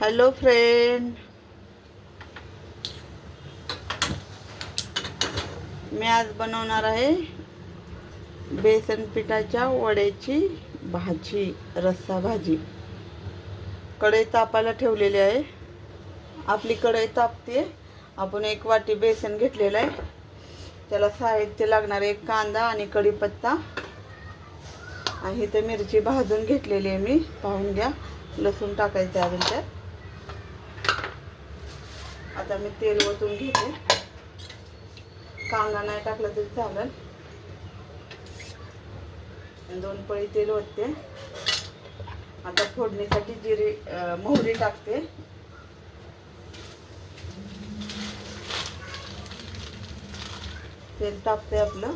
Hello friend मी आज बनवणार आहे बेसन पिठाच्या वड्याची भाजी रस्सा भाजी. कढई तापायला ठेवलेली आहे. आपली कढई तापते आपण एक वाटी बेसन घेतलेलं आहे. त्याला साहित्य लागणार एक कांदा आणि कढीपत्ता. आणि इथं मिरची भाजून घेतलेली आहे मी. पाहून घ्या. लसूण टाकायचं आहे अजून त्यात. आता मी तेल ओतून घेते. कांदा नाही टाकला तरी चालेल. दोन पळी तेल ओतते. आता फोडणीसाठी जिरे मोहरी टाकते. तेल टाकते आपलं.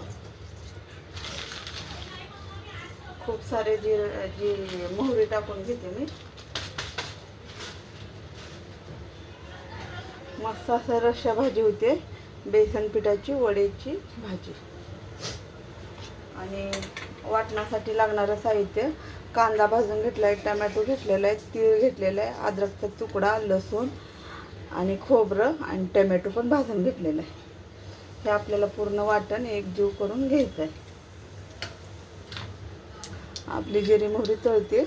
खूप सारे जिरे जी मोहरी टाकून घेते मी. मस्त असं रश्या भाजी होते. बेसन पिठाची वडेची भाजी. आणि वाटण्यासाठी लागणारं साहित्य. कांदा भाजून घेतला आहे टमॅटो घेतलेला आहे तीळ घेतलेला आहे अद्रकचा तुकडा लसूण आणि खोबरं आणि टमॅटो पण भाजून घेतलेलं आहे. हे आपल्याला पूर्ण वाटण एक जीव करून घ्यायचं आहे आपली जिरी मोहरी तळते.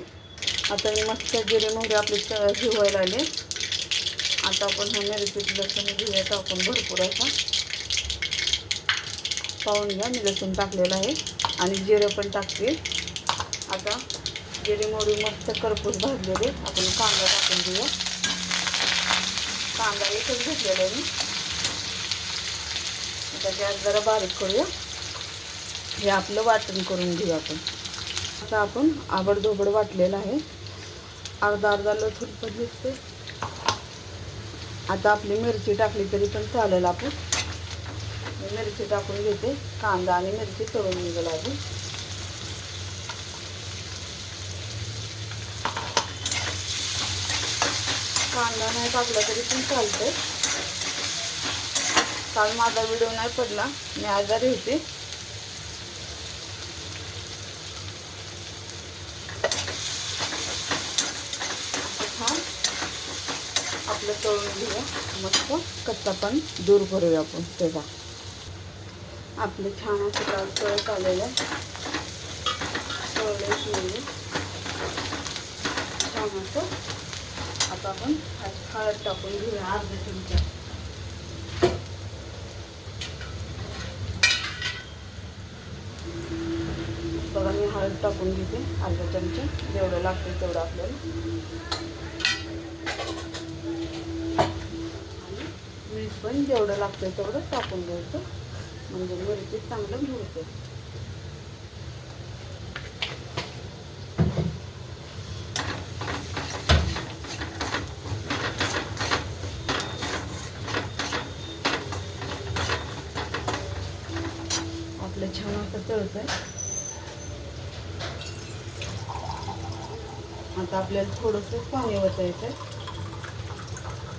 आता ही मस्त जिरी मोहरी आपली हिवायला आली आता आपण हा मिरचीत लसूण घेऊया टाकून भरपूर असा. पाहून घ्या मी लसूण टाकलेलं आहे. आणि जिरं पण टाकते. आता जिरेमोडी मस्त करपूस भाजलेले. आपण कांदा टाकून घेऊया. कांदा एकच घेतलेला आहे मी. आता गॅस जरा बारीक करूया. हे आपलं वाटण करून घेऊ आपण. आता आपण आबडधोबड वाटलेलं आहे. अर्धा अर्धा लसूण पण दिसते आता आपली मिरची टाकली तरी पण चालेल आपण. मिरची टाकून घेते कांदा आणि मिरची तळून निघेल आधी. कांदा नाही टाकला तरी पण चालतंय. काल माझा व्हिडिओ नाही पडला मी आजारी होते. मस्त कच्चा पण दूर करूया आपण त्याचा आपले छान असं लाल तळत आता अर्धा चमचा. बघा अर्धा चमचा. जेवढं लागतं आपल्याला. मीठ पण जेवढं लागतं तेवढं टाकून द्यायचं म्हणजे मिरची चांगलं मुरते. आपलं छान असं तळत आहे आता आपल्याला थोडंसं पाणी वचायचं आहे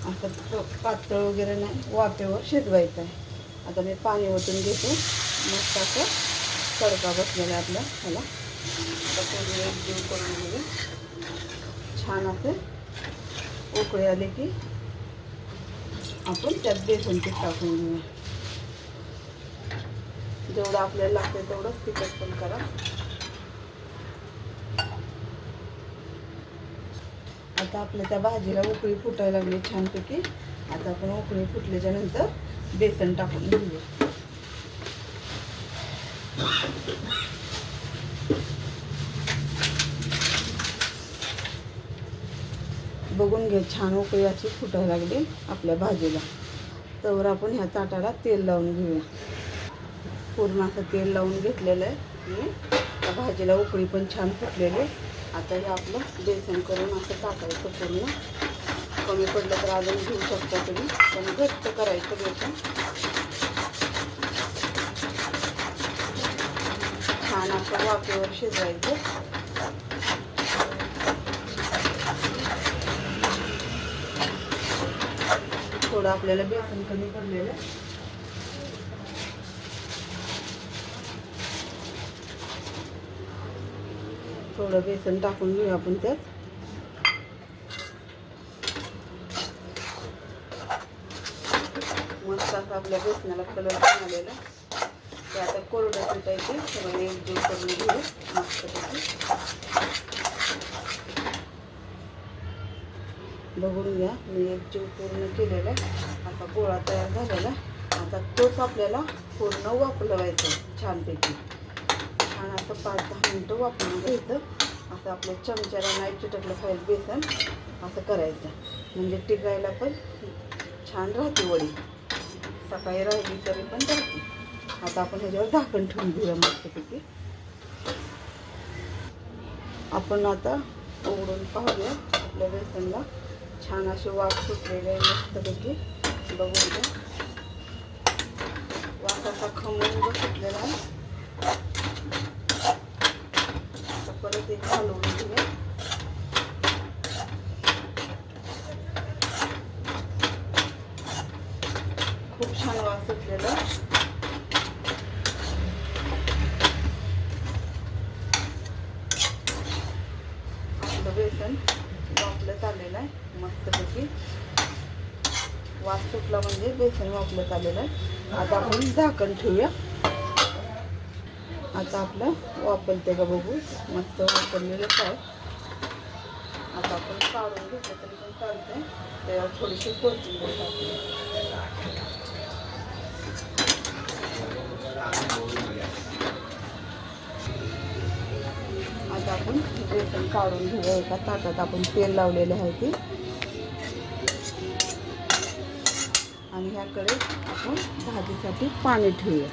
असं पातळ वगैरे नाही वाफेवर शिजवायचं आहे. आता मी पाणी ओतून घेतो. मस्त असं तडका बसलेला आहे आपल्या ह्याला आता जीव करून छान असे उकळी आले की आपण त्यात बेसन पीठ टाकून घेऊया. जेवढं आपल्याला लागतं तेवढंच तिखट पण करा. आता आपल्या त्या भाजीला उकळी फुटायला लागली छानपैकी. आता आपण उकळी फुटल्याच्या नंतर बेसन टाकून घेऊया. बघून घे छान उकळी अशी फुटायला लागली आपल्या भाजीला. तर आपण ह्या ताटाला तेल लावून घेऊया. पूर्ण असं तेल लावून घेतलेलं आहे. मी त्या भाजीला उकळी पण छान फुटलेली आहे. आता हे आपलं बेसन करून असं टाकायचं पूर्ण. कमी पडलं तर अजून घेऊ शकता तुम्ही. पण घट्ट करायचं बेसन. छान असं वाफेवर शिजवायचं. थोडं आपल्याला बेसन कमी पडलेलं थोडं बेसन टाकून घेऊ आपण त्यात. मस्त असा आपल्या बेसनाला कलर पण आलेला. ते आता कोरडं सुटायचे सगळं एकजीव करून घेऊ. मस्तपैकी बघून घ्या. मी एकजीव पूर्ण केलेला आता गोळा तयार झालेला आता तोच आपल्याला पूर्ण वापरवायचा छानपैकी. असं पाच दहा मिनटं वापरून घ्यायचं. असं आपल्या चमच्याला नाही चिटकलं पाहिजे बेसन असं करायचं. म्हणजे टिकायला पण छान राहते वडी. सकाळी राहिली तरी पण राहते. आता आपण ह्याच्यावर झाकण ठेवून घेऊया मस्तपैकी. आपण आता उघडून पाहूया आपल्या बेसनला. छान असे वाफ सुटलेले आहे मस्तपैकी. बघून घ्या. वाफ असा खमंग सुटलेला आहे. परत एक हलवून घेऊया खूप छान वास सुटलेला आहे. आपलं बेसन वापलं चाललेलं आहे मस्तपैकी. वास सुटला म्हणजे बेसन वापलं चाललेलं आहे. आता आपण झाकण ठेवूया. आता आपलं वापरते का बघू. मस्त वापरलेलंच आहे आता आपण काढून घेतलं तरी पण चालतंय. त्यावर थोडीशी कोथिंबीर आता आपण बेसन काढून घेऊया. एका ताटात आपण तेल लावलेले आहे ते. आणि ह्याकडे आपण भाजीसाठी पाणी ठेवूया.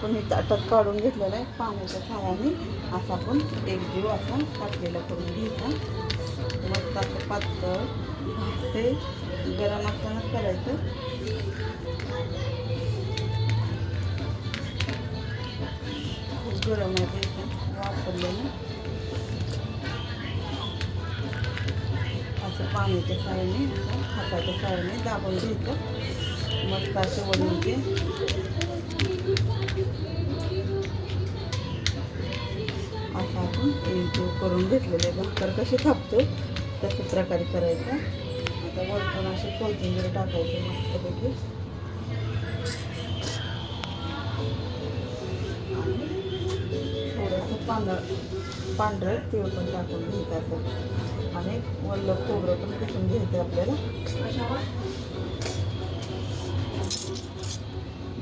आपण हे ताटात काढून घेतलेलं आहे. पाण्याच्या सहाय्याने असं आपण एक जीव असा टाकलेला करून घ्यायचा. मस्त असं पातळ भाजते. गरम असतानाच करायचं. खूप गरम आहे ते वापरलेलं. असं पाण्याच्या साह्याने हाताच्या साह्याने दाबून घ्यायचं. मस्त असे वडून करून घेतलेले भाकर कशी थापतो तशा प्रकारे करायचं. आता वरतून असे कोथिंबीर टाकायचे मस्तपैकी. थोडंसं पांढरं पांढरं तीळ पण टाकून घ्यायचं आणि वल्ल खोबरं पण किसून घ्यायचं आपल्याला.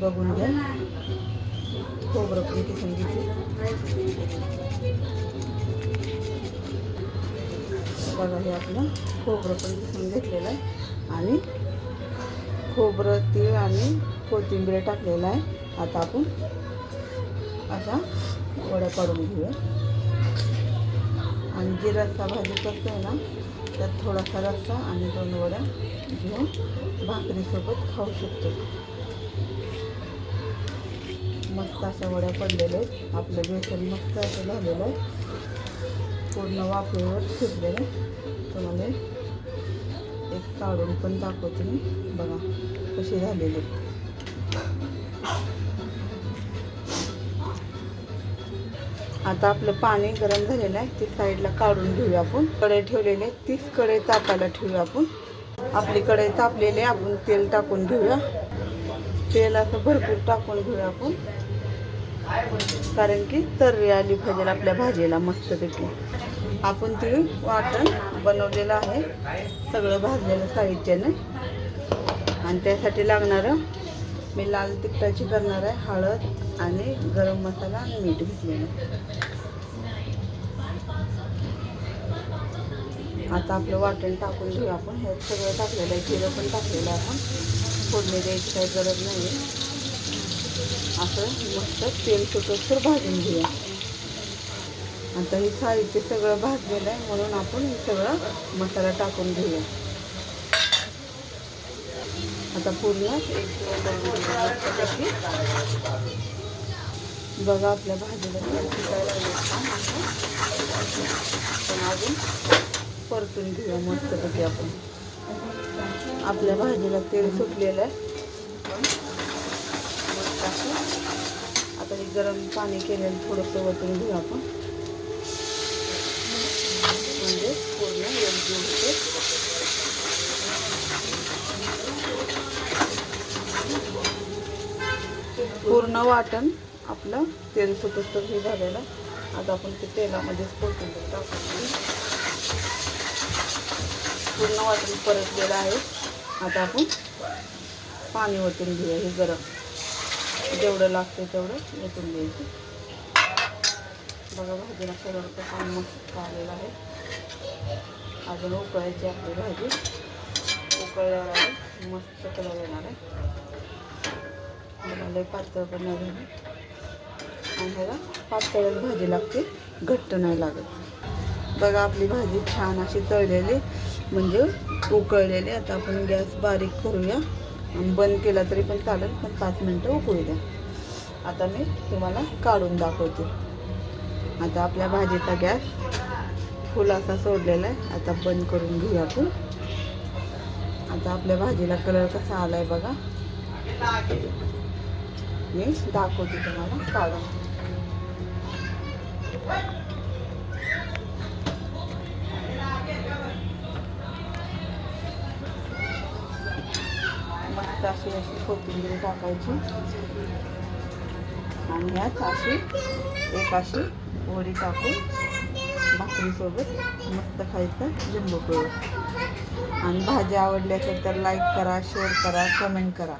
बघून घ्या. खोबरं पण किसून घ्यायचं. बघा हे आपलं खोबरं पण किसून घेतलेलं आहे. आणि खोबरं तीळ आणि कोथिंबीर टाकलेलं आहे. आता आपण अशा वड्या काढून घेऊया. आणि जी रस्सा भाजी करतो आहे ना त्यात थोडासा रस्सा आणि दोन वड्या घेऊन भाकरीसोबत खाऊ शकतो. मस्त अशा वड्या पडलेल्या आहेत. आपलं बेसन मस्त असं झालेलं आहे. पूर्ण वाफेवर शिजलेलं तुम्हाला एक काढून पण दाखवते मी. बघा कशी झालेली. आता आपलं पाणी गरम झालेलं आहे. ती साईडला काढून घेऊया आपण. कढई ठेवलेले आहे, तीच कढई तापायला ठेवूया आपण. आपली कढई तापलेली आहे, आपण तेल टाकून घेऊया. तेल असं भरपूर टाकून घेऊया आपण. कारण की तर्री आली पाहिजे आपल्या भाजीला मस्तपैकी. आपण ते वाटण बनवलेलं आहे. सगळं भाजलेलं साहित्याने. आणि त्यासाठी लागणारं मी लाल तिखटाची करणार आहे हळद आणि गरम मसाला आणि मीठ घेतलेलं. आता आपलं वाटण टाकून घेऊ आपण. हे सगळं टाकलेलं आहे जिरं पण टाकलेलं आहे आपण. फोडणी द्यायची काही गरज नाही आहे असं मस्त तेल सुटोसर भाजून घेऊया. आता हे साहित्य सगळं भाजलेलं आहे म्हणून आपण हे सगळं मसाला टाकून घेऊया. आता पूर्ण बघा आपल्या भाजीला तेल सुटायला असं. पण अजून परतून घेऊया मस्तपैकी आपण. आपल्या भाजीला तेल सुटलेलं आहे. आता हे गरम पाणी केलेलं थोडंसं वतून घेऊ आपण. शिजून घेते पूर्ण वाटण आपलं तेल सुटस्तर हे झालेलं. आता आपण ते तेलामध्येच पोटून पूर्ण वाटण परतलेलं आहे. आता आपण पाणी ओतून घेऊया हे गरम. जेवढं लागतं तेवढं ओतून घ्यायचं. बघा भाजीला सगळं पाणी मस्त आलेलं आहे. अजून उकळायची आपली भाजी. उकळल्यावर आहे मस्त कलर येणार आहे. मला लई पातळ पण नाही झाली. आणि ह्याला पातळच भाजी लागते. घट्ट नाही लागत. बघा आपली भाजी छान अशी तळलेली म्हणजे उकळलेली. आता आपण गॅस बारीक करूया. आणि बंद केला तरी पण चालेल पण पाच मिनटं उकळू द्या. आता मी तुम्हाला काढून दाखवते. आता आपल्या भाजीचा गॅस फुल असा सोडलेला आहे. आता बंद करून घेऊ आपण. आता आपल्या भाजीला कलर कसा आलाय बघा. मी दाखवते तुम्हाला काढून. मस्त अशी अशी कोथिंबीर टाकायची. आणि ह्यात अशी एक अशी वडी टाकून भाकरीसोबत मस्त खायचं लिंबू करू आणि भाज्या आवडल्या तर लाईक करा शेअर करा कमेंट करा.